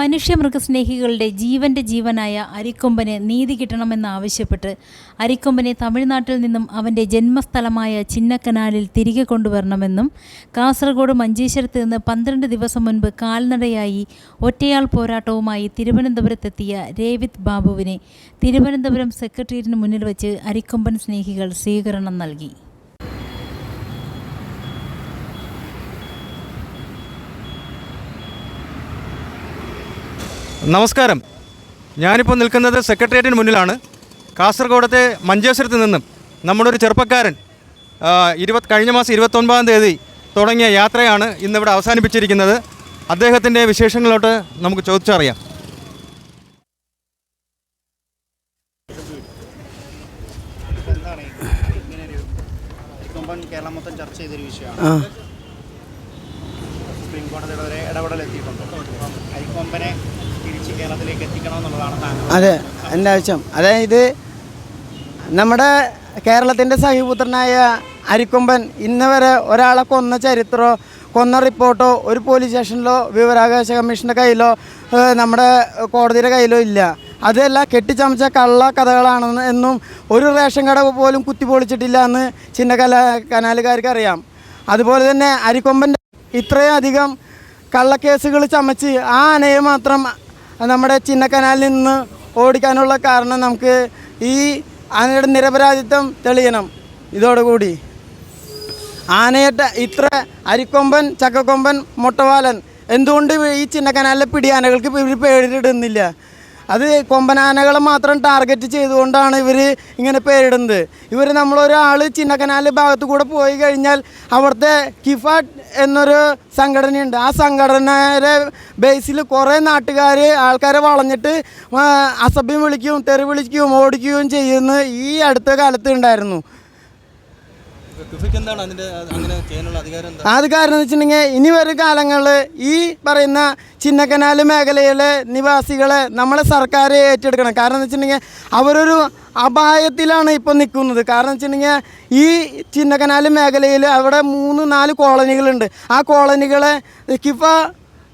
മനുഷ്യമൃഗസ്നേഹികളുടെ ജീവന്റെ ജീവനായ അരിക്കൊമ്പന് നീതി കിട്ടണമെന്നാവശ്യപ്പെട്ട് അരിക്കൊമ്പനെ തമിഴ്നാട്ടിൽ നിന്നും അവന്റെ ജന്മസ്ഥലമായ ചിന്നക്കനാലിൽ തിരികെ കൊണ്ടുവരണമെന്നും കാസർഗോഡ് മഞ്ചേശ്വരത്ത് നിന്ന് പന്ത്രണ്ട് ദിവസം മുൻപ് കാൽനടയായി ഒറ്റയാൾ പോരാട്ടവുമായി തിരുവനന്തപുരത്തെത്തിയ രേവിത് ബാബുവിനെ തിരുവനന്തപുരം സെക്രട്ടേറിയറ്റിന് മുന്നിൽ വെച്ച് അരിക്കൊമ്പൻ സ്നേഹികൾ സ്വീകരണം നൽകി. നമസ്കാരം. ഞാനിപ്പോൾ നിൽക്കുന്നത് സെക്രട്ടേറിയറ്റിന് മുന്നിലാണ്. കാസർഗോഡത്തെ മഞ്ചേശ്വരത്ത് നിന്നും നമ്മുടെ ഒരു ചെറുപ്പക്കാരൻ ഇരുപത് കഴിഞ്ഞ മാസം ഇരുപത്തൊൻപതാം തീയതി തുടങ്ങിയ യാത്രയാണ് ഇന്നിവിടെ അവസാനിപ്പിച്ചിരിക്കുന്നത്. അദ്ദേഹത്തിന്റെ വിശേഷങ്ങളിലോട്ട് നമുക്ക് ചോദിച്ചറിയാം. കേരളം മൊത്തം ചർച്ച ചെയ്തൊരു വിഷയമാണ്. സുപ്രീം കോടതിയുടെ ഇടപെടൽ എത്തിയിട്ടുണ്ട്. അപ്പം അരിക്കൊമ്പനെ അതെ എന്റെ ആവശ്യം. അതായത് നമ്മുടെ കേരളത്തിന്റെ സഹിപുത്രനായ അരിക്കൊമ്പൻ ഇന്ന് വരെ ഒരാളെ കൊന്ന ചരിത്രമോ കൊന്ന റിപ്പോർട്ടോ ഒരു പോലീസ് സ്റ്റേഷനിലോ വിവരാവകാശ കമ്മീഷന്റെ കയ്യിലോ നമ്മുടെ കോടതിയുടെ കയ്യിലോ ഇല്ല. അതെല്ലാം കെട്ടിച്ചമച്ച കള്ള കഥകളാണെന്ന് എന്നും ഒരു റേഷൻ കട പോലും കുത്തിപ്പൊളിച്ചിട്ടില്ല എന്ന് ചിന്നകല കനാലുകാർക്ക് അറിയാം അതുപോലെ തന്നെ അരിക്കൊമ്പന്റെ ഇത്രയധികം കള്ളക്കേസുകൾ ചമച്ച് ആ ആനയെ മാത്രം നമ്മുടെ ചിന്നക്കനാലിൽ നിന്ന് ഓടിക്കാനുള്ള കാരണം നമുക്ക് ഈ ആനയുടെ നിരപരാധിത്വം തെളിയണം. ഇതോടുകൂടി. ആനയുടെ ഇത്ര അരിക്കൊമ്പൻ ചക്കക്കൊമ്പൻ മുട്ടവാലൻ എന്തുകൊണ്ട് ഈ ചിന്നക്കനാലിലെ പിടിയാനകൾക്ക് ഇവർ പേരിടുന്നില്ല? അത് കൊമ്പനാനകളെ മാത്രം ടാർഗറ്റ് ചെയ്തുകൊണ്ടാണ് ഇവർ ഇങ്ങനെ പേരിടുന്നത്. ഇവർ നമ്മളൊരാൾ ചിന്നക്കനാല് ഭാഗത്ത് കൂടെ പോയി കഴിഞ്ഞാൽ അവിടുത്തെ കിഫ എന്നൊരു സംഘടനയുണ്ട്. ആ സംഘടനയുടെ ബേസിൽ കുറേ നാട്ടുകാർ ആൾക്കാരെ വളഞ്ഞിട്ട് അസഭ്യം വിളിക്കുകയും തെറി വിളിക്കുകയും ഓടിക്കുകയും ചെയ്യുന്ന ഈ അടുത്ത കാലത്ത് ഉണ്ടായിരുന്നു. അതിന്റെ അങ്ങനെ ചെയ്യാനുള്ള അധികാരം അത് കാരണം എന്ന് വെച്ചിട്ടുണ്ടെങ്കിൽ ഇനി വരും കാലങ്ങളിൽ ഈ പറയുന്ന ചിന്നക്കനാൽ മേഖലയിലെ നിവാസികളെ നമ്മളെ സർക്കാർ ഏറ്റെടുക്കണം. കാരണം എന്ന് വെച്ചിട്ടുണ്ടെങ്കിൽ അവരൊരു അപായത്തിലാണ് ഇപ്പോൾ നിൽക്കുന്നത്. കാരണം വെച്ചിട്ടുണ്ടെങ്കിൽ ഈ ചിന്നക്കനാൽ മേഖലയിൽ അവിടെ മൂന്ന് നാല് കോളനികളുണ്ട്. ആ കോളനികളെ കിഫ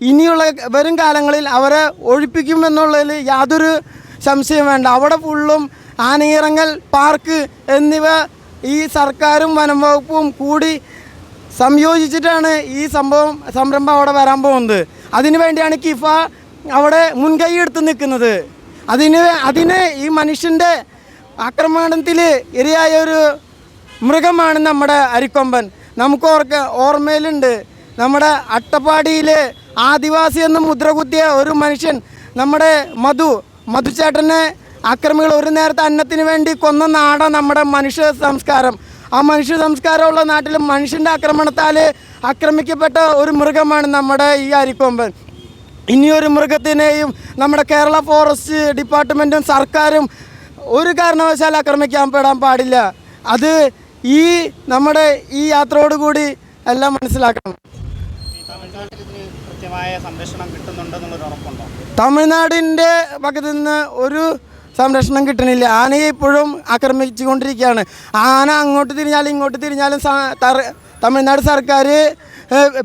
ഇനിയുള്ള വരും കാലങ്ങളിൽ അവരെ ഒഴിപ്പിക്കുമെന്നുള്ളതിൽ യാതൊരു സംശയം വേണ്ട. അവിടെ ഫുള്ളും ആനയിറങ്ങൽ പാർക്ക് എന്നിവ ഈ സർക്കാരും വനം വകുപ്പും കൂടി സംയോജിച്ചിട്ടാണ് ഈ സംഭവം സംരംഭം അവിടെ വരാൻ പോകുന്നത്. അതിനു വേണ്ടിയാണ് കിഫ അവിടെ മുൻകൈ എടുത്ത് നിൽക്കുന്നത്. അതിന് അതിന് ഈ മനുഷ്യന്റെ ആക്രമണത്തിൽ ഇരയായ ഒരു മൃഗമാണ് നമ്മുടെ അരിക്കൊമ്പൻ. നമുക്ക് ഓർക്ക ഓർമ്മയിലുണ്ട്. നമ്മുടെ അട്ടപ്പാടിയിൽ ആദിവാസി എന്ന് മുദ്ര കുത്തിയ ഒരു മനുഷ്യൻ നമ്മുടെ മധു മധുചേട്ടനെ ആക്രമികൾ ഒരു നേരത്തെ അന്നത്തിന് വേണ്ടി കൊന്ന നാടാണ് നമ്മുടെ മനുഷ്യ സംസ്കാരം. ആ മനുഷ്യ സംസ്കാരമുള്ള നാട്ടിൽ മനുഷ്യന്റെ ആക്രമണത്താൽ ആക്രമിക്കപ്പെട്ട ഒരു മൃഗമാണ് നമ്മുടെ ഈ അരിക്കൊമ്പൻ. ഇനിയൊരു മൃഗത്തിനെയും നമ്മുടെ കേരള ഫോറസ്റ്റ് ഡിപ്പാർട്ട്മെന്റും സർക്കാരും ഒരു കാരണവശാൽ ആക്രമിക്കാൻ പെടാൻ പാടില്ല. അത് ഈ നമ്മുടെ ഈ യാത്രയോടുകൂടി എല്ലാം മനസ്സിലാക്കണം. തമിഴ്നാടിന്റെ ഭാഗത്തു നിന്ന് ഒരു സംരക്ഷണം കിട്ടണില്ല. ആനയെ ഇപ്പോഴും ആക്രമിച്ചുകൊണ്ടിരിക്കുകയാണ്. ആന അങ്ങോട്ട് തിരിഞ്ഞാലും ഇങ്ങോട്ട് തിരിഞ്ഞാലും തമിഴ്നാട് സർക്കാർ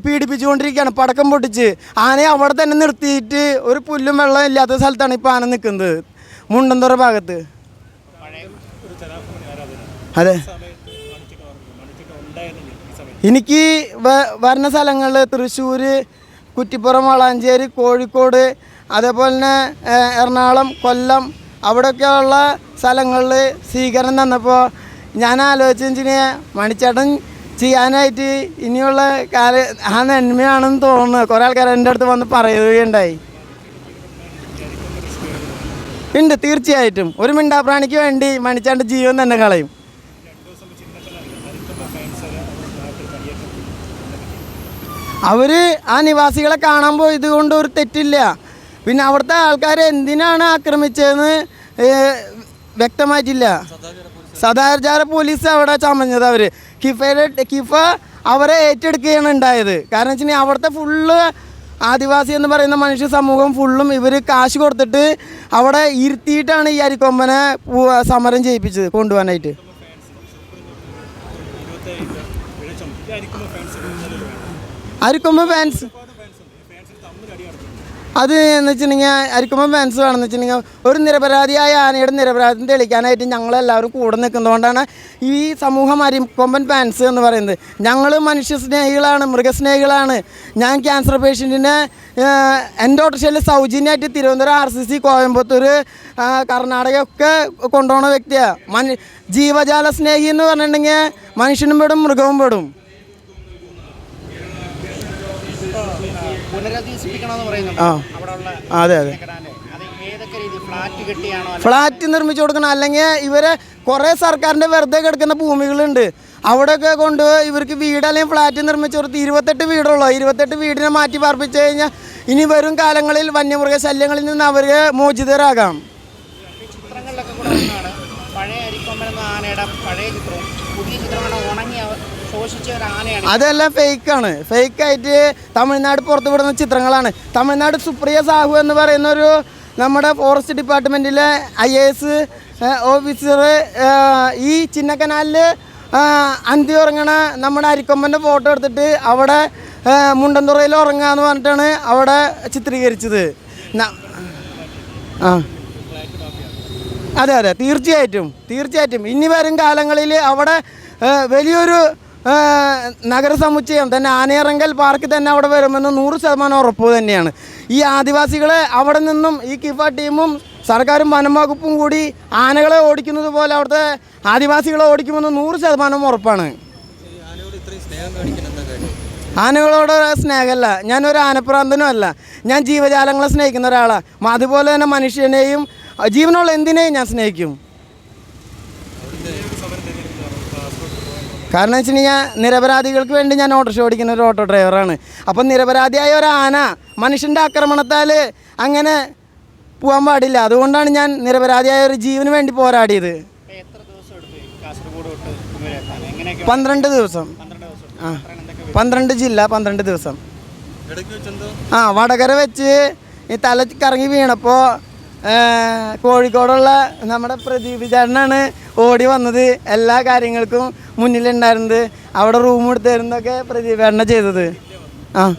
പീഡിപ്പിച്ചുകൊണ്ടിരിക്കുകയാണ്. പടക്കം പൊട്ടിച്ച്. ആനയെ അവിടെ തന്നെ നിർത്തിയിട്ട് ഒരു പുല്ലും വെള്ളം ഇല്ലാത്ത സ്ഥലത്താണ് ഇപ്പോൾ ആന നിൽക്കുന്നത്. മുണ്ടന്തുറ ഭാഗത്ത്. അതെ. എനിക്ക് വരുന്ന സ്ഥലങ്ങളിൽ തൃശ്ശൂർ കുറ്റിപ്പുറം വളാഞ്ചേരി കോഴിക്കോട് അതേപോലെ തന്നെ എറണാകുളം കൊല്ലം അവിടെയൊക്കെയുള്ള സ്ഥലങ്ങളിൽ സ്വീകരണം തന്നപ്പോൾ ഞാൻ ആലോചിച്ചിന് മണിച്ചേട്ടൻ ചെയ്യാനായിട്ട് ഇനിയുള്ള കാല ആ നന്മയാണെന്ന് തോന്നുന്നു. കുറേ ആൾക്കാർ എന്റെ അടുത്ത് വന്ന് പറയുകയുണ്ടായി. ഉണ്ട് തീർച്ചയായിട്ടും. ഒരു മിണ്ടാപ്രാണിക്ക് വേണ്ടി മണിച്ചാണ്ട് ജീവൻ തന്നെ കളയും. അവർ ആ നിവാസികളെ കാണാൻ പോയത് കൊണ്ട് ഒരു തെറ്റില്ല. പിന്നെ അവിടുത്തെ ആൾക്കാരെ എന്തിനാണ് ആക്രമിച്ചതെന്ന് വ്യക്തമായിട്ടില്ല. സദാചാര പോലീസ് അവിടെ ചമഞ്ഞത് അവർ കിഫയുടെ കിഫ അവരെ ഏറ്റെടുക്കുകയാണ് ഉണ്ടായത്. കാരണം വെച്ചാൽ അവിടുത്തെ ഫുള്ള് ആദിവാസി എന്ന് പറയുന്ന മനുഷ്യ സമൂഹം ഫുള്ളും ഇവർ കാശ് കൊടുത്തിട്ട് അവിടെ ഇരുത്തിയിട്ടാണ് ഈ അരിക്കൊമ്പനെ സമരം ചെയ്യിപ്പിച്ചത് കൊണ്ടുപോകാനായിട്ട്. അരിക്കൊമ്പ ഫാൻസ് അത് എന്ന് വെച്ചിട്ടുണ്ടെങ്കിൽ അരിക്കുമ്പോൾ ഫാൻസ് വേണമെന്ന് വെച്ചിട്ടുണ്ടെങ്കിൽ ഒരു നിരപരാധിയായ ആനയുടെ നിരപരാധം തെളിയിക്കാനായിട്ട് ഞങ്ങളെല്ലാവരും കൂടെ നിൽക്കുന്നതുകൊണ്ടാണ് ഈ സമൂഹം അരിക്കൊമ്പൻ ഫാൻസ് എന്ന് പറയുന്നത്. ഞങ്ങൾ മനുഷ്യ സ്നേഹികളാണ് മൃഗസ്നേഹികളാണ്. ഞാൻ ക്യാൻസർ പേഷ്യന്റിനെ എന്റെ ഓട്ടോറിക്ഷയിൽ സൗജന്യമായിട്ട് Thiruvananthapuram R C C Coimbatore Karnataka ഒക്കെ കൊണ്ടുപോകുന്ന വ്യക്തിയാണ് മനു ജീവജാല സ്നേഹി എന്ന് പറഞ്ഞിട്ടുണ്ടെങ്കിൽ മനുഷ്യനും പെടും മൃഗവും പെടും. പുനരധിവസിപ്പിക്കണമെന്ന് പറയുന്നുണ്ട്. ആ. അവിടെ ഉള്ള അതെ അതെ. ഫ്ലാറ്റ് നിർമ്മിച്ചു കൊടുക്കണം. അല്ലെങ്കിൽ ഇവരെ കുറേ സർക്കാരിന്റെ വെറുതെ കിടക്കുന്ന ഭൂമികളുണ്ട്. അവിടെയൊക്കെ കൊണ്ട് ഇവർക്ക് വീട് അല്ലെങ്കിൽ ഫ്ലാറ്റ് നിർമ്മിച്ചു കൊടുത്ത് ഇരുപത്തെട്ട് വീടുള്ളൂ. ഇരുപത്തെട്ട് വീടിനെ മാറ്റി പാർപ്പിച്ചു കഴിഞ്ഞാൽ ഇനി വരും കാലങ്ങളിൽ വന്യമൃഗ ശല്യങ്ങളിൽ നിന്ന് അവർ മോചിതരാകാം. പഴയ അരിക്കൊമ്പൻ എന്ന ആനയുടെ പഴയ ചിത്രവും പുതിയ ചിത്രമാണ് ഉണങ്ങിയ അതെല്ലാം ഫേക്കാണ്. ഫേക്കായിട്ട് തമിഴ്നാട് പുറത്തുവിടുന്ന ചിത്രങ്ങളാണ്. തമിഴ്നാട് സുപ്രിയ സാഹു എന്ന് പറയുന്ന ഒരു നമ്മുടെ ഫോറസ്റ്റ് ഡിപ്പാർട്ട്മെന്റിലെ ഐ എ എസ് ഓഫീസർ ഈ ചിന്നക്കനാലിൽ അന്തി ഉറങ്ങണ നമ്മുടെ അരിക്കൊമ്പന്റെ ഫോട്ടോ എടുത്തിട്ട് അവിടെ മുണ്ടന്തുറയിൽ ഉറങ്ങുക എന്ന് പറഞ്ഞിട്ടാണ് അവിടെ ചിത്രീകരിച്ചത്. ആ. അതെ അതെ. തീർച്ചയായിട്ടും. തീർച്ചയായിട്ടും. ഇനി വരും കാലങ്ങളിൽ അവിടെ വലിയൊരു നഗരസമുച്ചയം തന്നെ ആനയിറങ്കൽ പാർക്കിൽ തന്നെ അവിടെ വരുമെന്ന് നൂറ് ശതമാനം ഉറപ്പ് തന്നെയാണ്. ഈ ആദിവാസികളെ അവിടെ നിന്നും ഈ കിഫ ടീമും സർക്കാരും വനം വകുപ്പും കൂടി ആനകളെ ഓടിക്കുന്നത് പോലെ അവിടുത്തെ ആദിവാസികളെ ഓടിക്കുമെന്ന് നൂറ് ശതമാനം ഉറപ്പാണ്. ആനകളോട് സ്നേഹമല്ല. ഞാനൊരു ആനപ്രാന്തനും അല്ല. ഞാൻ ജീവജാലങ്ങളെ സ്നേഹിക്കുന്ന ഒരാളാണ് അതുപോലെ തന്നെ മനുഷ്യനെയും ജീവനുള്ള എന്തിനേയും ഞാൻ സ്നേഹിക്കും. കാരണം വെച്ച് കഴിഞ്ഞാൽ നിരപരാധികൾക്ക് വേണ്ടി ഞാൻ ഓട്ടോറിക്ഷ ഓടിക്കുന്ന ഒരു ഓട്ടോ ഡ്രൈവറാണ് അപ്പം നിരപരാധിയായ ഒരു ആന മനുഷ്യന്റെ ആക്രമണത്താൽ അങ്ങനെ പോകാൻ പാടില്ല. അതുകൊണ്ടാണ് ഞാൻ നിരപരാധിയായ ഒരു ജീവന് വേണ്ടി പോരാടിയത്. പന്ത്രണ്ട് ദിവസം. ആ. പന്ത്രണ്ട് ജില്ല പന്ത്രണ്ട് ദിവസം. ആ വടകര വെച്ച് ഈ തല കറങ്ങി വീണപ്പോൾ കോഴിക്കോടുള്ള നമ്മുടെ പ്രദീപ് ചേട്ടനാണ് ഓടി വന്നത്. എല്ലാ കാര്യങ്ങൾക്കും മുന്നിലുണ്ടായിരുന്നത്. അവിടെ റൂം എടുത്തായിരുന്നൊക്കെ പ്രദീപ് ചേട്ടനെ ചെയ്തത്. ആ.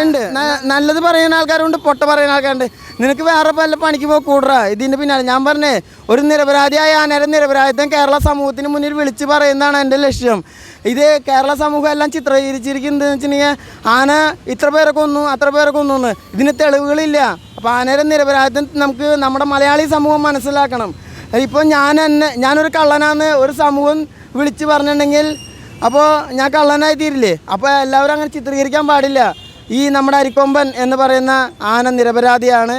ഉണ്ട്. നല്ലത് പറയുന്ന ആൾക്കാരുണ്ട് പൊട്ട പറയുന്ന ആൾക്കാരുണ്ട്. നിനക്ക് വേറെ പല പണിക്ക് പോയി കൂടറ. ഇതിന്റെ പിന്നാലെ ഞാൻ പറഞ്ഞേ ഒരു നിരപരാധിയായ ആനയുടെ നിരപരാധിത്വം കേരള സമൂഹത്തിന് മുന്നിൽ വിളിച്ച് പറയുന്നതാണ് എന്റെ ലക്ഷ്യം. ഇത് കേരള സമൂഹം എല്ലാം ചിത്രീകരിച്ചിരിക്കുന്നത് വെച്ചിട്ടുണ്ടെങ്കിൽ ആന ഇത്ര പേരെ കൊന്നു അത്ര പേരെ കൊന്നു ഇതിന് തെളിവുകളില്ല. അപ്പോൾ ആനയുടെ നിരപരാധിത്വം നമുക്ക് നമ്മുടെ മലയാളി സമൂഹം മനസ്സിലാക്കണം. ഇപ്പോൾ ഞാൻ എന്നെ ഞാനൊരു കള്ളനാന്ന് ഒരു സമൂഹം വിളിച്ച് പറഞ്ഞിട്ടുണ്ടെങ്കിൽ അപ്പോൾ ഞാൻ കള്ളനായി തീരില്ലേ? അപ്പോൾ എല്ലാവരും അങ്ങനെ ചിത്രീകരിക്കാൻ പാടില്ല. ഈ നമ്മുടെ അരിക്കൊമ്പൻ എന്ന് പറയുന്ന ആന നിരപരാധിയാണ്.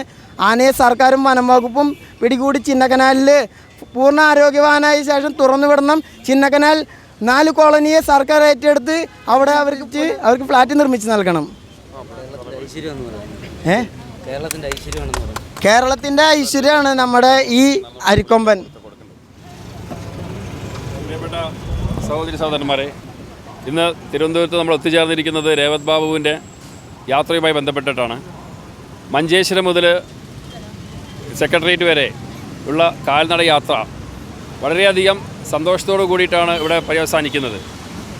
ആനയെ സർക്കാരും വനം വകുപ്പും പിടികൂടി ചിന്നക്കനാലിൽ പൂർണ ആരോഗ്യവാനായ ശേഷം തുറന്നുവിടണം ചിന്നക്കനാൽ നാല് കോളനിയെ സർക്കാർ ഏറ്റെടുത്ത് അവിടെ അവർക്ക് അവർക്ക് ഫ്ലാറ്റ് നിർമ്മിച്ച് നൽകണം. ഏഹ് കേരളത്തിന്റെ ഐശ്വര്യമാണെന്ന് പറയുന്നത്. കേരളത്തിന്റെ ഐശ്വര്യമാണ് നമ്മുടെ ഈ അരിക്കൊമ്പൻ. സഹോദരി സഹോദരന്മാരെ ഇന്ന് തിരുവനന്തപുരത്ത് നമ്മൾ ഒത്തുചേർന്നിരിക്കുന്നത് രേവത് ബാബുവിന്റെ യാത്രയുമായി ബന്ധപ്പെട്ടിട്ടാണ്. മഞ്ചേശ്വരം മുതൽ സെക്രട്ടേറിയറ്റ് വരെ ഉള്ള കാൽനട യാത്ര വളരെയധികം സന്തോഷത്തോടു കൂടിയിട്ടാണ് ഇവിടെ പര്യവസാനിക്കുന്നത്.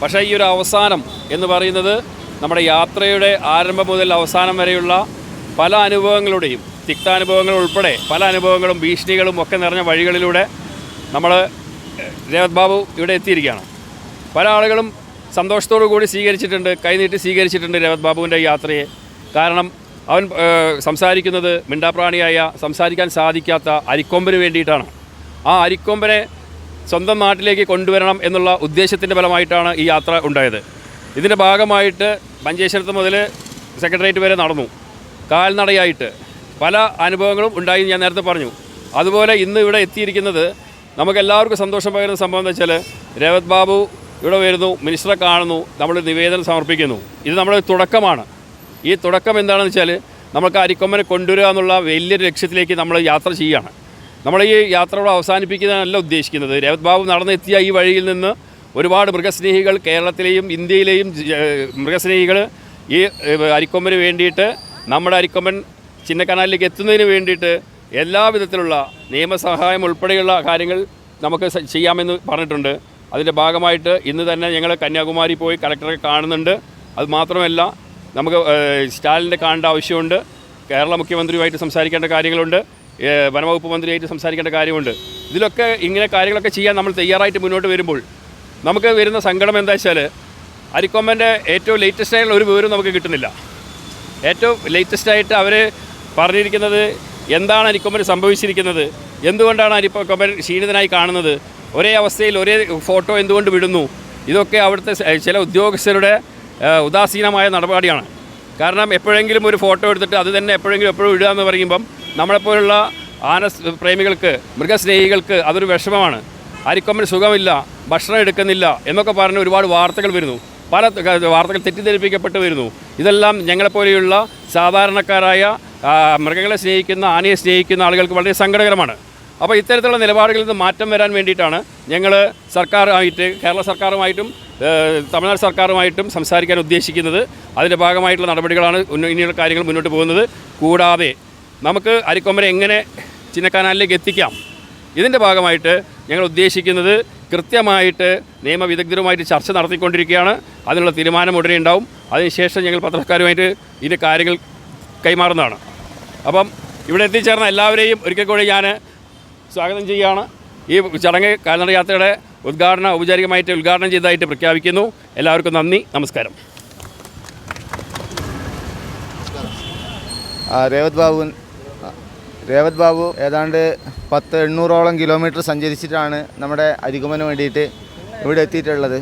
പക്ഷേ ഈ ഒരു അവസാനം എന്ന് പറയുന്നത് നമ്മുടെ യാത്രയുടെ ആരംഭം മുതൽ അവസാനം വരെയുള്ള പല അനുഭവങ്ങളുടെയും തിക്താനുഭവങ്ങൾ ഉൾപ്പെടെ പല അനുഭവങ്ങളും ഭീഷണികളും ഒക്കെ നിറഞ്ഞ വഴികളിലൂടെ നമ്മൾ രേവത് ബാബു ഇവിടെ എത്തിയിരിക്കുകയാണ്. പല ആളുകളും സന്തോഷത്തോടു കൂടി സ്വീകരിച്ചിട്ടുണ്ട് കൈനീട്ടി സ്വീകരിച്ചിട്ടുണ്ട് രേവത് ബാബുവിന്റെ യാത്രയെ. കാരണം അവൻ സംസാരിക്കുന്നത് മിണ്ടാപ്രാണിയായ സംസാരിക്കാൻ സാധിക്കാത്ത അരിക്കൊമ്പന് വേണ്ടിയിട്ടാണ്. ആ അരിക്കൊമ്പനെ സ്വന്തം നാട്ടിലേക്ക് കൊണ്ടുവരണം എന്നുള്ള ഉദ്ദേശത്തിന്റെ ഫലമായിട്ടാണ് ഈ യാത്ര ഉണ്ടായത്. ഇതിന്റെ ഭാഗമായിട്ട് മഞ്ചേശ്വരത്ത് മുതൽ സെക്രട്ടേറിയറ്റ് വരെ നടന്നു. കാൽനടയായിട്ട്. പല അനുഭവങ്ങളും ഉണ്ടായി ഞാൻ നേരത്തെ പറഞ്ഞു. അതുപോലെ ഇന്ന് ഇവിടെ എത്തിയിരിക്കുന്നത് നമുക്കെല്ലാവർക്കും സന്തോഷം പകരുന്ന സംഭവം എന്ന് വെച്ചാൽ രേവത് ബാബു ഇവിടെ വരുന്നു മിനിസ്റ്ററെ കാണുന്നു നമ്മൾ നിവേദനം സമർപ്പിക്കുന്നു. ഇത് നമ്മുടെ തുടക്കമാണ്. ഈ തുടക്കം എന്താണെന്ന് വെച്ചാൽ നമുക്ക് അരിക്കൊമ്പനെ കൊണ്ടുവരിക എന്നുള്ള വലിയൊരു ലക്ഷ്യത്തിലേക്ക് നമ്മൾ യാത്ര ചെയ്യുകയാണ്. നമ്മൾ ഈ യാത്ര യാത്രയോട് അവസാനിപ്പിക്കുന്നതല്ല ഉദ്ദേശിക്കുന്നത്. രേവത് ബാബു നടന്നെത്തിയ ഈ വഴിയിൽ നിന്ന് ഒരുപാട് മൃഗസ്നേഹികൾ കേരളത്തിലെയും ഇന്ത്യയിലെയും മൃഗസ്നേഹികൾ ഈ അരിക്കൊമ്പന് വേണ്ടിയിട്ട് നമ്മുടെ അരിക്കൊമ്പൻ ചിന്നക്കനാലിലേക്ക് എത്തുന്നതിന് വേണ്ടിയിട്ട് എല്ലാ വിധത്തിലുള്ള നിയമസഹായം ഉൾപ്പെടെയുള്ള കാര്യങ്ങൾ നമുക്ക് ചെയ്യാമെന്ന് പറഞ്ഞിട്ടുണ്ട്. അതിന്റെ ഭാഗമായിട്ട് ഇന്ന് തന്നെ ഞങ്ങൾ കന്യാകുമാരി പോയി കളക്ടറെ കാണുന്നുണ്ട്. അത് മാത്രമല്ല നമുക്ക് സ്റ്റാലിന്റെ കാണേണ്ട ആവശ്യമുണ്ട്. കേരള മുഖ്യമന്ത്രിയുമായിട്ട് സംസാരിക്കേണ്ട കാര്യങ്ങളുണ്ട്. വനവകുപ്പ് മന്ത്രിയായിട്ട് സംസാരിക്കേണ്ട കാര്യമുണ്ട്. ഇതിലൊക്കെ ഇങ്ങനെ കാര്യങ്ങളൊക്കെ ചെയ്യാൻ നമ്മൾ തയ്യാറായിട്ട് മുന്നോട്ട് വരുമ്പോൾ നമുക്ക് വരുന്ന സങ്കടം എന്താ വെച്ചാൽ അരിക്കൊമ്പന്റെ ഏറ്റവും ലേറ്റസ്റ്റ് ആയിട്ടുള്ള ഒരു വിവരം നമുക്ക് കിട്ടുന്നില്ല. ഏറ്റവും ലേറ്റസ്റ്റ് ആയിട്ട് അവർ പറഞ്ഞിരിക്കുന്നത് എന്താണ് അരിക്കൊമ്പന് സംഭവിച്ചിരിക്കുന്നത്? എന്തുകൊണ്ടാണ് അരിക്കൊമ്പൻ ക്ഷീണിതനായി കാണുന്നത്? ഒരേ അവസ്ഥയിൽ ഒരേ ഫോട്ടോ എന്തുകൊണ്ട് വിടുന്നു? ഇതൊക്കെ അവിടുത്തെ ചില ഉദ്യോഗസ്ഥരുടെ ഉദാസീനമായ നടപടിയാണ്. കാരണം എപ്പോഴെങ്കിലും ഒരു ഫോട്ടോ എടുത്തിട്ട് അത് തന്നെ എപ്പോഴെങ്കിലും എപ്പോഴും ഇടുക എന്ന് പറയുമ്പം നമ്മളെപ്പോലുള്ള ആന പ്രേമികൾക്ക് മൃഗസ്നേഹികൾക്ക് അതൊരു വിഷമമാണ്. അരിക്കൊമ്പൻ സുഖമില്ല ഭക്ഷണം എടുക്കുന്നില്ല എന്നൊക്കെ പറഞ്ഞ് ഒരുപാട് വാർത്തകൾ വരുന്നു. പല വാർത്തകൾ തെറ്റിദ്ധരിപ്പിക്കപ്പെട്ട് വരുന്നു. ഇതെല്ലാം ഞങ്ങളെപ്പോലെയുള്ള സാധാരണക്കാരായ മൃഗങ്ങളെ സ്നേഹിക്കുന്ന ആനയെ സ്നേഹിക്കുന്ന ആളുകൾക്ക് വളരെ സങ്കടകരമാണ്. അപ്പോൾ ഇത്തരത്തിലുള്ള നിലപാടുകളിൽ നിന്ന് മാറ്റം വരാൻ വേണ്ടിയിട്ടാണ് ഞങ്ങൾ സർക്കാരുമായിട്ട് കേരള സർക്കാരുമായിട്ടും തമിഴ്നാട് സർക്കാരുമായിട്ടും സംസാരിക്കാൻ ഉദ്ദേശിക്കുന്നത്. അതിന്റെ ഭാഗമായിട്ടുള്ള നടപടികളാണ് ഇനിയുള്ള കാര്യങ്ങൾ മുന്നോട്ട് പോകുന്നത്. കൂടാതെ നമുക്ക് അരിക്കൊമ്പരെ എങ്ങനെ ചിന്നക്കനാലിലേക്ക് എത്തിക്കാം? ഇതിന്റെ ഭാഗമായിട്ട് ഞങ്ങൾ ഉദ്ദേശിക്കുന്നത് കൃത്യമായിട്ട് നിയമവിദഗ്ധരുമായിട്ട് ചർച്ച നടത്തിക്കൊണ്ടിരിക്കുകയാണ്. അതിനുള്ള തീരുമാനം ഉടനെ ഉണ്ടാവും. അതിനുശേഷം ഞങ്ങൾ പത്രക്കാരുമായിട്ട് ഇതിന്റെ കാര്യങ്ങൾ കൈമാറുന്നതാണ്. അപ്പം ഇവിടെ എത്തിച്ചേർന്ന എല്ലാവരെയും ഒരിക്കൽ കൂടി ഞാൻ സ്വാഗതം ചെയ്യുകയാണ്. ഈ ചടങ്ങ് കാൽനട യാത്രയുടെ ഉദ്ഘാടനം ഔപചാരികമായിട്ട് ഉദ്ഘാടനം ചെയ്തതായിട്ട് പ്രഖ്യാപിക്കുന്നു. എല്ലാവർക്കും നന്ദി. നമസ്കാരം. രേവത് ബാബു രേവത് ബാബു ഏതാണ്ട് പത്ത് എണ്ണൂറോളം കിലോമീറ്റർ സഞ്ചരിച്ചിട്ടാണ് നമ്മുടെ അരികുമന് വേണ്ടിയിട്ട് ഇവിടെ എത്തിയിട്ടുള്ളത്.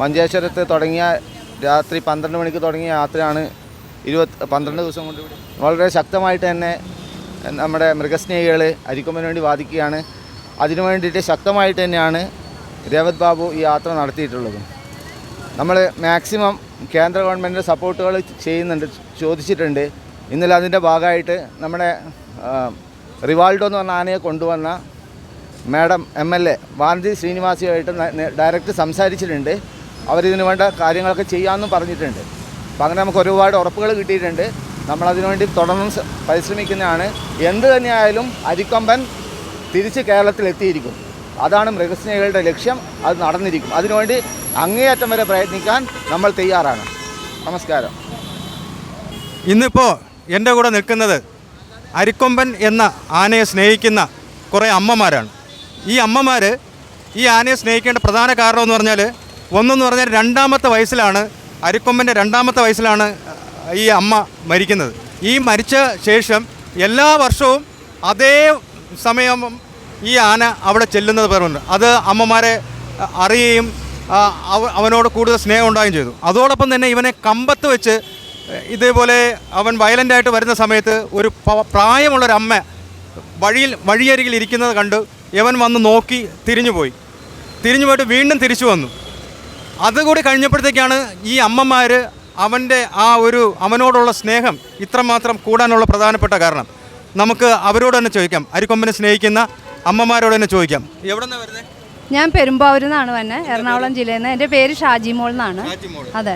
മഞ്ചേശ്വരത്ത് തുടങ്ങിയ രാത്രി പന്ത്രണ്ട് മണിക്ക് തുടങ്ങിയ യാത്രയാണ് ഇരുപത് പന്ത്രണ്ട് ദിവസം കൊണ്ട് വളരെ ശക്തമായിട്ട് തന്നെ നമ്മുടെ മൃഗസ്നേഹികൾ അരിക്കൊമ്പന് വേണ്ടി വാദിക്കുകയാണ്. അതിനു വേണ്ടിയിട്ട് ശക്തമായിട്ട് തന്നെയാണ് രേവത് ബാബു ഈ യാത്ര നടത്തിയിട്ടുള്ളത്. നമ്മൾ മാക്സിമം കേന്ദ്ര ഗവൺമെന്റ് സപ്പോർട്ടുകൾ ചെയ്യുന്നുണ്ട് ചോദിച്ചിട്ടുണ്ട്. ഇന്നലെ അതിന്റെ ഭാഗമായിട്ട് നമ്മുടെ റിവാൾഡോ എന്ന് പറഞ്ഞ ആനയെ കൊണ്ടുവന്ന madam M L A Vanathi ശ്രീനിവാസിയുമായിട്ട് direct സംസാരിച്ചിട്ടുണ്ട്. അവരിതിനു വേണ്ട കാര്യങ്ങളൊക്കെ ചെയ്യാമെന്നും പറഞ്ഞിട്ടുണ്ട്. അപ്പം അങ്ങനെ നമുക്ക് ഒരുപാട് ഉറപ്പുകൾ കിട്ടിയിട്ടുണ്ട്. നമ്മൾ അതിനുവേണ്ടി തുടർന്നും പരിശ്രമിക്കുന്നതാണ്. എന്ത് തന്നെയായാലും അരിക്കൊമ്പൻ തിരിച്ച് കേരളത്തിൽ എത്തിയിരിക്കും അതാണ് മൃഗസ്നേഹികളുടെ ലക്ഷ്യം. അത് നടന്നിരിക്കും. അതിനുവേണ്ടി അങ്ങേയറ്റം വരെ പ്രയത്നിക്കാൻ നമ്മൾ തയ്യാറാണ്. നമസ്കാരം. ഇന്നിപ്പോൾ എന്റെ കൂടെ നിൽക്കുന്നത് അരിക്കൊമ്പൻ എന്ന ആനയെ സ്നേഹിക്കുന്ന കുറേ അമ്മമാരാണ്. ഈ അമ്മമാർ ഈ ആനയെ സ്നേഹിക്കേണ്ട പ്രധാന കാരണമെന്ന് പറഞ്ഞാൽ ഒന്നെന്ന് പറഞ്ഞാൽ രണ്ടാമത്തെ വയസ്സിലാണ് അരിക്കൊമ്പന്റെ രണ്ടാമത്തെ വയസ്സിലാണ് ഈ അമ്മ മരിക്കുന്നത്. ഈ മരിച്ച ശേഷം എല്ലാ വർഷവും അതേ സമയം ഈ ആന അവിടെ ചെല്ലുന്നത് പറഞ്ഞു അത് അമ്മമാരെ അറിയുകയും അവനോട് കൂടുതൽ സ്നേഹം ഉണ്ടാകുകയും ചെയ്തു. അതോടൊപ്പം തന്നെ ഇവനെ കമ്പത്ത് വെച്ച് ഇതേപോലെ അവൻ വയലന്റായിട്ട് വരുന്ന സമയത്ത് ഒരു പ്രായമുള്ളൊരമ്മ വഴിയിൽ വഴിയരികിൽ ഇരിക്കുന്നത് കണ്ട് ഇവൻ വന്ന് നോക്കി തിരിഞ്ഞുപോയി. തിരിഞ്ഞു പോയിട്ട് വീണ്ടും തിരിച്ചു വന്നു. അതുകൂടി കഴിഞ്ഞപ്പോഴത്തേക്കാണ് ഈ അമ്മമാർ അവന്റെ ആ ഒരു അവനോടുള്ള സ്നേഹം ഇത്രമാത്രം കൂടാനുള്ള പ്രധാനപ്പെട്ട കാരണം. നമുക്ക് അവരോട് തന്നെ ചോദിക്കാം. അരിക്കൊമ്പനെ സ്നേഹിക്കുന്ന അമ്മമാരോട് തന്നെ ചോദിക്കാം. എവിടെ നിന്നാണ് വരുന്നത് ഞാൻ പെരുമ്പാവൂരിൽ നിന്നാണ് വന്നെ എറണാകുളം ജില്ലയിൽ നിന്ന്. എന്റെ പേര് ഷാജിമോൾ എന്നാണ്. അതെ.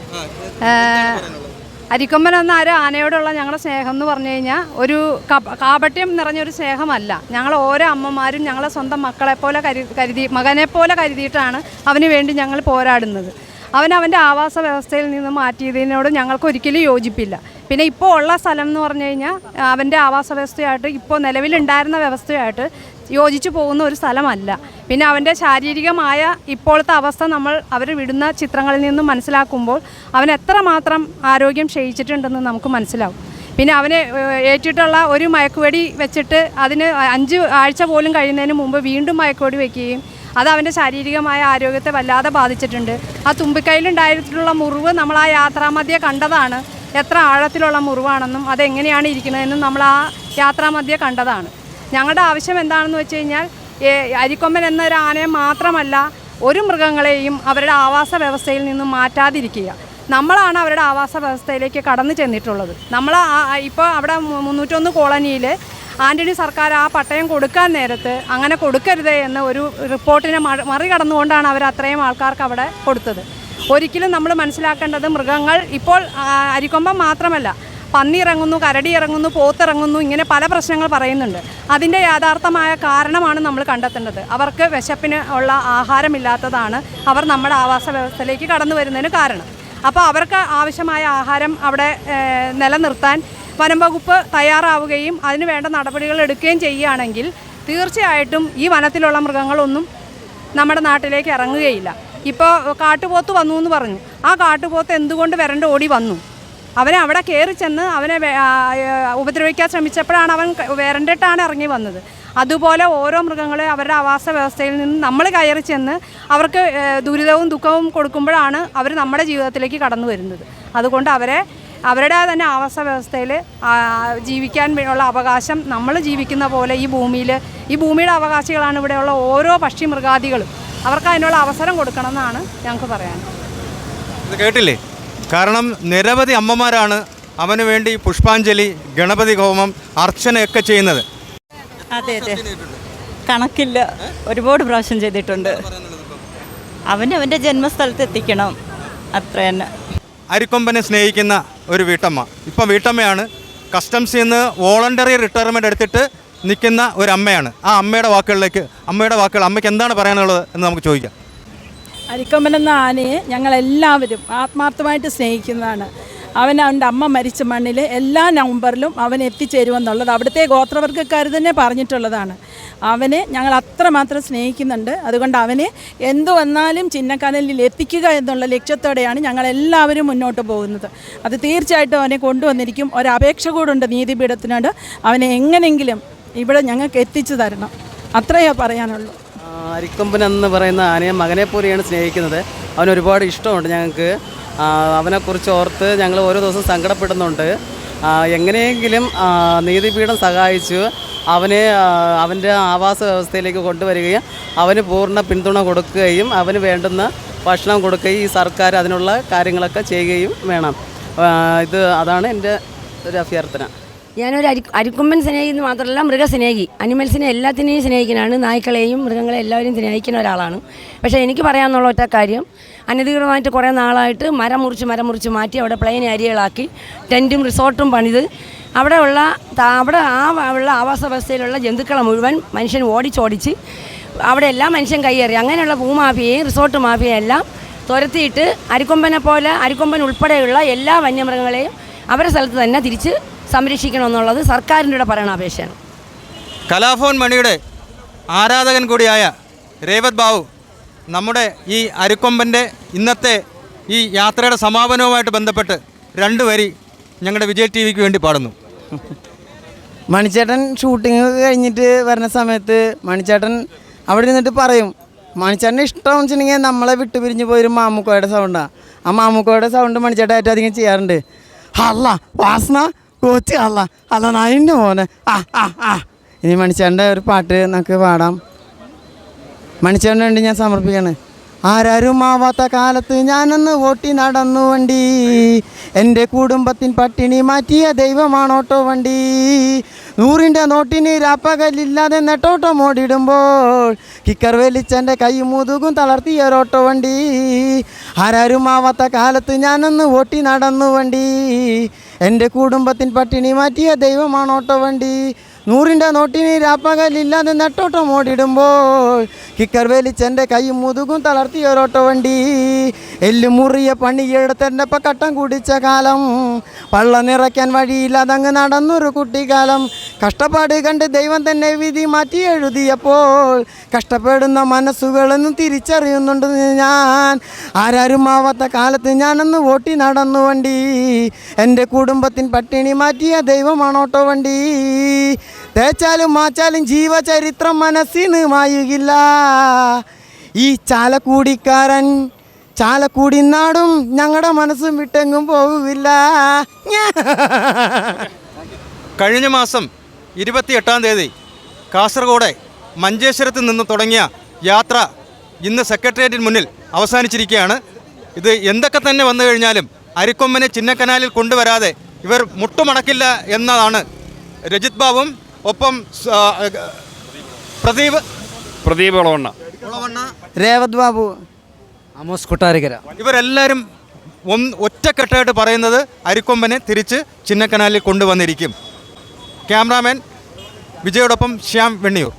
അരിക്കൊമ്പൻ എന്ന ഒരു ആനയോടുള്ള ഞങ്ങളുടെ സ്നേഹം എന്ന് പറഞ്ഞു കഴിഞ്ഞാൽ ഒരു കപ- കാപട്യം നിറഞ്ഞൊരു സ്നേഹമല്ല. ഞങ്ങൾ ഓരോ അമ്മമാരും ഞങ്ങളെ സ്വന്തം മക്കളെ പോലെ കരു കരുതി മകനെ പോലെ കരുതിയിട്ടാണ് അവന് വേണ്ടി ഞങ്ങൾ പോരാടുന്നത്. അവൻ അവന്റെ ആവാസ വ്യവസ്ഥയിൽ നിന്ന് മാറ്റിയതിനോട് ഞങ്ങൾക്ക് ഒരിക്കലും യോജിപ്പില്ല. പിന്നെ ഇപ്പോൾ ഉള്ള സ്ഥലം എന്ന് പറഞ്ഞു കഴിഞ്ഞാൽ അവന്റെ ആവാസ വ്യവസ്ഥയായിട്ട് ഇപ്പോൾ നിലവിലുണ്ടായിരുന്ന വ്യവസ്ഥയായിട്ട് യോജിച്ചു പോകുന്ന ഒരു സ്ഥലമല്ല. പിന്നെ അവന്റെ ശാരീരികമായ ഇപ്പോഴത്തെ അവസ്ഥ നമ്മൾ അവർ വിടുന്ന ചിത്രങ്ങളിൽ നിന്നും മനസ്സിലാക്കുമ്പോൾ അവൻ എത്രമാത്രം ആരോഗ്യം ക്ഷയിച്ചിട്ടുണ്ടെന്ന് നമുക്ക് മനസ്സിലാവും. പിന്നെ അവന് ഏറ്റിട്ടുള്ള ഒരു മയക്കുവെടി വെച്ചിട്ട് അതിന് അഞ്ച് ആഴ്ച പോലും കഴിയുന്നതിന് മുമ്പ് വീണ്ടും മയക്കുവെടി വെക്കുകയും അത് അവന്റെ ശാരീരികമായ ആരോഗ്യത്തെ വല്ലാതെ ബാധിച്ചിട്ടുണ്ട്. ആ തുമ്പിക്കൈയിലുണ്ടായിട്ടുള്ള മുറിവ് നമ്മൾ ആ യാത്രാമധ്യ കണ്ടതാണ്. എത്ര ആഴത്തിലുള്ള മുറിവാണെന്നും അതെങ്ങനെയാണ് ഇരിക്കുന്നതെന്നും നമ്മൾ ആ യാത്രാമധ്യ കണ്ടതാണ്. ഞങ്ങളുടെ ആവശ്യം എന്താണെന്ന് വെച്ച് കഴിഞ്ഞാൽ അരിക്കൊമ്പൻ എന്നൊരു ആനയെ മാത്രമല്ല ഒരു മൃഗങ്ങളെയും അവരുടെ ആവാസ വ്യവസ്ഥയിൽ നിന്നും മാറ്റാതിരിക്കുക. നമ്മളാണ് അവരുടെ ആവാസ വ്യവസ്ഥയിലേക്ക് കടന്നു ചെന്നിട്ടുള്ളത്. നമ്മൾ ഇപ്പോൾ അവിടെ മുന്നൂറ്റൊന്ന് കോളനിയിൽ ആന്റണി സർക്കാർ ആ പട്ടയം കൊടുക്കാൻ നേരത്ത് അങ്ങനെ കൊടുക്കരുത് എന്ന ഒരു റിപ്പോർട്ടിനെ മറി- മറികടന്നുകൊണ്ടാണ് അവർ അത്രയും ആൾക്കാർക്ക് അവിടെ കൊടുത്തത്. ഒരിക്കലും നമ്മൾ മനസ്സിലാക്കേണ്ടത് മൃഗങ്ങൾ ഇപ്പോൾ അരിക്കൊമ്പം മാത്രമല്ല പന്നി ഇറങ്ങുന്നു കരടി ഇറങ്ങുന്നു പോത്തിറങ്ങുന്നു ഇങ്ങനെ പല പ്രശ്നങ്ങൾ പറയുന്നുണ്ട്. അതിന്റെ യാഥാർത്ഥമായ കാരണമാണ് നമ്മൾ കണ്ടെത്തേണ്ടത്. അവർക്ക് വിശപ്പിന് ഉള്ള ആഹാരമില്ലാത്തതാണ് അവർ നമ്മുടെ ആവാസ വ്യവസ്ഥയിലേക്ക് കടന്നു വരുന്നതിന് കാരണം. അപ്പോൾ അവർക്ക് ആവശ്യമായ ആഹാരം അവിടെ നിലനിർത്താൻ വനം വകുപ്പ് തയ്യാറാവുകയും അതിന് വേണ്ട നടപടികൾ എടുക്കുകയും ചെയ്യുകയാണെങ്കിൽ തീർച്ചയായിട്ടും ഈ വനത്തിലുള്ള മൃഗങ്ങളൊന്നും നമ്മുടെ നാട്ടിലേക്ക് ഇറങ്ങുകയില്ല. ഇപ്പോൾ കാട്ടുപോത്ത് വന്നു എന്ന് പറഞ്ഞു. ആ കാട്ടുപോത്ത് എന്തുകൊണ്ട് വരണ്ട ഓടി വന്നു? അവനെ അവിടെ കയറി ചെന്ന് അവനെ ഉപദ്രവിക്കാൻ ശ്രമിച്ചപ്പോഴാണ് അവൻ ക- ഇറങ്ങി വന്നത്. അതുപോലെ ഓരോ മൃഗങ്ങളെ അവരുടെ ആവാസ വ്യവസ്ഥയിൽ നിന്ന് നമ്മൾ കയറി ചെന്ന് അവർക്ക് ദുരിതവും ദുഃഖവും കൊടുക്കുമ്പോഴാണ് അവർ നമ്മുടെ ജീവിതത്തിലേക്ക് കടന്നു വരുന്നത്. അതുകൊണ്ട് അവരെ അവരുടെ തന്നെ ആവാസ വ്യവസ്ഥയിൽ ജീവിക്കാൻ ഉള്ള അവകാശം നമ്മൾ ജീവിക്കുന്ന പോലെ ഈ ഭൂമിയിൽ ഈ ഭൂമിയുടെ അവകാശികളാണ് ഇവിടെയുള്ള ഓരോ പക്ഷി മൃഗാദികളും. അവർക്ക് അതിനുള്ള അവസരം കൊടുക്കണം എന്നാണ് ഞങ്ങൾക്ക് പറയാൻ കേട്ടില്ലേ? കാരണം നിരവധി അമ്മമാരാണ് അവന് വേണ്ടി പുഷ്പാഞ്ജലി ഗണപതി ഹോമം അർച്ചനയൊക്കെ ചെയ്യുന്നത്. അതെ അതെ. കണക്കില്ല. ഒരുപാട് പ്രാവശ്യം ചെയ്തിട്ടുണ്ട്. അവന് അവന്റെ ജന്മസ്ഥലത്ത് എത്തിക്കണം. അത്ര തന്നെ. അരിക്കൊമ്പനെ സ്നേഹിക്കുന്ന ഒരു വീട്ടമ്മ. ഇപ്പം വീട്ടമ്മയാണ്. കസ്റ്റംസിൽ നിന്ന് വോളണ്ടറി റിട്ടയർമെന്റ് എടുത്തിട്ട് നിൽക്കുന്ന ഒരു അമ്മയാണ്. ആ അമ്മയുടെ വാക്കുകളിലേക്ക് അമ്മയുടെ വാക്കുകൾ അമ്മയ്ക്ക് എന്താണ് പറയാനുള്ളത് എന്ന് നമുക്ക് ചോദിക്കാം. അരിക്കൊമ്പൻ എന്ന ആനയെ ഞങ്ങളെല്ലാവരും ആത്മാർത്ഥമായിട്ട് സ്നേഹിക്കുന്നതാണ്. അവൻ അവന്റെ അമ്മ മരിച്ച മണ്ണിൽ എല്ലാ നവംബറിലും അവൻ എത്തിച്ചേരുമെന്നുള്ളത് അവിടുത്തെ ഗോത്രവർഗക്കാർ തന്നെ പറഞ്ഞിട്ടുള്ളതാണ്. അവനെ ഞങ്ങൾ അത്രമാത്രം സ്നേഹിക്കുന്നുണ്ട്. അതുകൊണ്ട് അവനെ എന്തു വന്നാലും ചിന്നക്കനലിൽ എത്തിക്കുക എന്നുള്ള ലക്ഷ്യത്തോടെയാണ് ഞങ്ങളെല്ലാവരും മുന്നോട്ട് പോകുന്നത്. അത് തീർച്ചയായിട്ടും അവനെ കൊണ്ടുവന്നിരിക്കും. ഒരപേക്ഷ കൂടുണ്ട് നീതിപീഠത്തിനോട്. അവനെ എങ്ങനെങ്കിലും ഇവിടെ ഞങ്ങൾക്ക് എത്തിച്ചു തരണം. അത്രയേ പറയാനുള്ളൂ. അരിക്കൊമ്പൻ എന്ന് പറയുന്ന ആനയെ മകനെ പോലെയാണ് സ്നേഹിക്കുന്നത്. അവന് ഒരുപാട് ഇഷ്ടമുണ്ട് ഞങ്ങൾക്ക്. അവനെക്കുറിച്ച് ഓർത്ത് ഞങ്ങൾ ഓരോ ദിവസം സങ്കടപ്പെടുന്നുണ്ട്. എങ്ങനെയെങ്കിലും നീതിപീഠം സഹായിച്ചു. അവനെ അവന്റെ ആവാസ വ്യവസ്ഥയിലേക്ക് കൊണ്ടുവരികയും അവന് പൂർണ പിന്തുണ കൊടുക്കുകയും അവന് വേണ്ടുന്ന ഭക്ഷണം കൊടുക്കുകയും ഈ സർക്കാർ അതിനുള്ള കാര്യങ്ങളൊക്കെ ചെയ്യുകയും വേണം. ഇത് അതാണ് എന്റെ ഒരു അഭ്യർത്ഥന. ഞാനൊരു അരി അരിക്കൊമ്പൻ സ്നേഹി എന്ന് മാത്രമല്ല മൃഗസ്നേഹി. അനിമൽസിനെ എല്ലാത്തിനെയും സ്നേഹിക്കുന്നതാണ് നായ്ക്കളെയും മൃഗങ്ങളെ എല്ലാവരെയും സ്നേഹിക്കുന്ന ഒരാളാണ്. പക്ഷേ എനിക്ക് പറയാമെന്നുള്ള ഒറ്റ കാര്യം അനധികൃതമായിട്ട് കുറേ നാളായിട്ട് മരം മുറിച്ച് മരം മുറിച്ച് മാറ്റി അവിടെ പ്ലെയിൻ ഏരിയകളാക്കി ടെന്റും റിസോർട്ടും പണിത്. അവിടെ ഉള്ള അവിടെ ആ ഉള്ള ആവാസ വ്യവസ്ഥയിലുള്ള ജന്തുക്കളെ മുഴുവൻ മനുഷ്യൻ ഓടിച്ചോടിച്ച് അവിടെ എല്ലാം മനുഷ്യൻ കയ്യേറി. അങ്ങനെയുള്ള ഭൂമാഫിയയും റിസോർട്ട് മാഫിയയും എല്ലാം തുരത്തിയിട്ട് അരിക്കൊമ്പനെ പോലെ അരിക്കൊമ്പൻ ഉൾപ്പെടെയുള്ള എല്ലാ വന്യമൃഗങ്ങളെയും അവരുടെ സ്ഥലത്ത് തന്നെ തിരിച്ച് സംരക്ഷിക്കണമെന്നുള്ളത് സർക്കാരിന്റെ ഭരണാപേക്ഷയാണ്. പറയണ അപേക്ഷയാണ് കലാഭവൻ മണിയുടെ ആരാധകൻ കൂടിയായ രേവത് ബാബു നമ്മുടെ ഈ അരുക്കൊമ്പന്റെ ഇന്നത്തെ ഈ യാത്രയുടെ സമാപനവുമായിട്ട് ബന്ധപ്പെട്ട് രണ്ട് വരി ഞങ്ങളുടെ വിജയ് ടി വിക്ക് വേണ്ടി പാടുന്നു. മണിച്ചേട്ടൻ ഷൂട്ടിംഗ് കഴിഞ്ഞിട്ട് വരുന്ന സമയത്ത് മണിച്ചേട്ടൻ അവിടെ നിന്നിട്ട് പറയും മണിച്ചേട്ടന്റെ ഇഷ്ടം വെച്ചിട്ടുണ്ടെങ്കിൽ നമ്മളെ വിട്ടു പിരിഞ്ഞ് പോയൊരു മാമുക്കോയുടെ സൗണ്ടാണ് ആ. മാമുക്കോയുടെ സൗണ്ട് മണിച്ചേട്ടൻ ഏറ്റവും അധികം ചെയ്യാറുണ്ട്. അല്ല വാസന കോച്ച് അല്ല അല്ല നായിന്റെ മോനെ. ആ ആ ആ. ഇനി മണിച്ചേണ്ട ഒരു പാട്ട് നമുക്ക് പാടാം. മണിച്ചേണ്ട വേണ്ടി ഞാൻ സമർപ്പിക്കണേ. ആരാരും ആവാത്ത കാലത്ത് ഞാനന്ന് ഓട്ടി നടന്നു വണ്ടി. എന്റെ കുടുംബത്തിൻ പട്ടിണി മാറ്റിയ ദൈവമാണ് ഓട്ടോ വണ്ടി. നൂറിന്റെ നോട്ടിന് രാപ്പകലില്ലാതെ നെട്ടോട്ടം ഓടിടുമ്പോൾ കിക്കർ വലിച്ചെന്റെ കൈ മുതുകും ഓട്ടോ വണ്ടി. ആരാരും ആവാത്ത കാലത്ത് ഞാനന്ന് ഓട്ടി നടന്നു വണ്ടി. എന്റെ കുടുംബത്തിൻ പട്ടിണി മാറ്റിയ ദൈവമാണ് ഓട്ടോ വണ്ടി. നൂറിന്റെ നോട്ടിന് രാപ്പകലില്ലാതെ നെട്ടോട്ടം ഓടിടുമ്പോൾ കിക്കർ വലിച്ചെന്റെ കൈയും മുതുകും തളർത്തിയ ഒരോട്ടോ വണ്ടി. എല്ലു മുറിയ പണിയെടുത്തെന്റെ കട്ടം കുടിച്ച കാലം. പള്ള നിറയ്ക്കാൻ വഴിയില്ലാതെ അങ്ങ് നടന്നൊരു കുട്ടിക്കാലം. കഷ്ടപ്പാട് കണ്ട് ദൈവം തന്നെ വിധി മാറ്റി എഴുതിയപ്പോൾ കഷ്ടപ്പെടുന്ന മനസ്സുകളെന്നും തിരിച്ചറിയുന്നുണ്ട് ഞാൻ. ആരാരും ആവാത്ത കാലത്ത് ഞാനൊന്ന് ഓട്ടി നടന്നു വണ്ടി. എന്റെ കുടുംബത്തിൻ പട്ടിണി മാറ്റിയ ദൈവമാണോട്ടോ വണ്ടി. തേച്ചാലും മാച്ചാലും ജീവചരിത്രം മനസ്സിന് മായുകില്ല. ഈ ചാലക്കൂടിക്കാരൻ ചാലക്കൂടി നാടും ഞങ്ങളുടെ മനസ്സും വിട്ടെങ്ങും പോവില്ല കഴിഞ്ഞ മാസം ഇരുപത്തിയെട്ടാം തീയതി കാസർഗോഡ് മഞ്ചേശ്വരത്ത് നിന്ന് തുടങ്ങിയ യാത്ര ഇന്ന് സെക്രട്ടേറിയറ്റിന് മുന്നിൽ അവസാനിച്ചിരിക്കുകയാണ്. ഇത് എന്തൊക്കെ തന്നെ വന്നു കഴിഞ്ഞാലും അരിക്കൊമ്പനെ ചിന്നക്കനാലിൽ കൊണ്ടുവരാതെ ഇവർ മുട്ടുമടക്കില്ല എന്നതാണ് രജിത് ബാബും ഒപ്പം പ്രദീപ്. പ്രദീപ് ഒളവണ്ണ. രേവത് ബാബു അമോസ് കൊട്ടാരിക്കര. ഇവരെല്ലാവരും ഒന്ന് ഒറ്റക്കെട്ടായിട്ട് പറയുന്നത് അരിക്കൊമ്പനെ തിരിച്ച് ചിന്നക്കനാലിൽ കൊണ്ടുവന്നിരിക്കും. ക്യാമറാമാൻ വിജയോടൊപ്പം ശ്യാം വെണ്ണിയൂർ.